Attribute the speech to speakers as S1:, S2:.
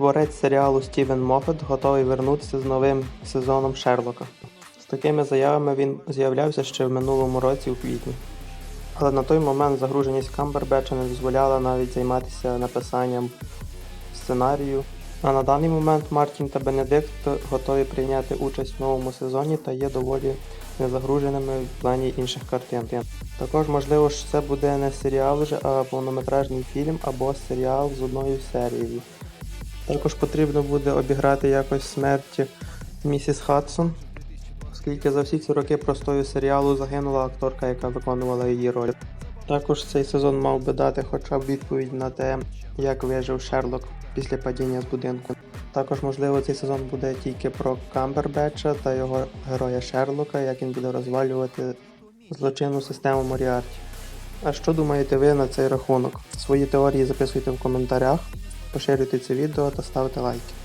S1: Творець серіалу Стівен Моффет готовий вернутися з новим сезоном Шерлока. З такими заявами він з'являвся ще в минулому році у квітні. Але на той момент загруженість Камбербеча не дозволяла навіть займатися написанням сценарію. А на даний момент Мартін та Бенедикт готові прийняти участь в новому сезоні та є доволі незагруженими в плані інших картин. Також можливо, що це буде не серіал вже, а повнометражний фільм або серіал з одною серією. Також потрібно буде обіграти якось смерть місіс Хадсон, оскільки за всі ці роки простою серіалу загинула акторка, яка виконувала її роль. Також цей сезон мав би дати хоча б відповідь на те, як вижив Шерлок після падіння з будинку. Також, можливо, цей сезон буде тільки про Камбербеча та його героя Шерлока, як він буде розвалювати злочинну систему Моріарті. А що думаєте ви на цей рахунок? Свої теорії записуйте в коментарях, поширюйте це відео та ставте лайки.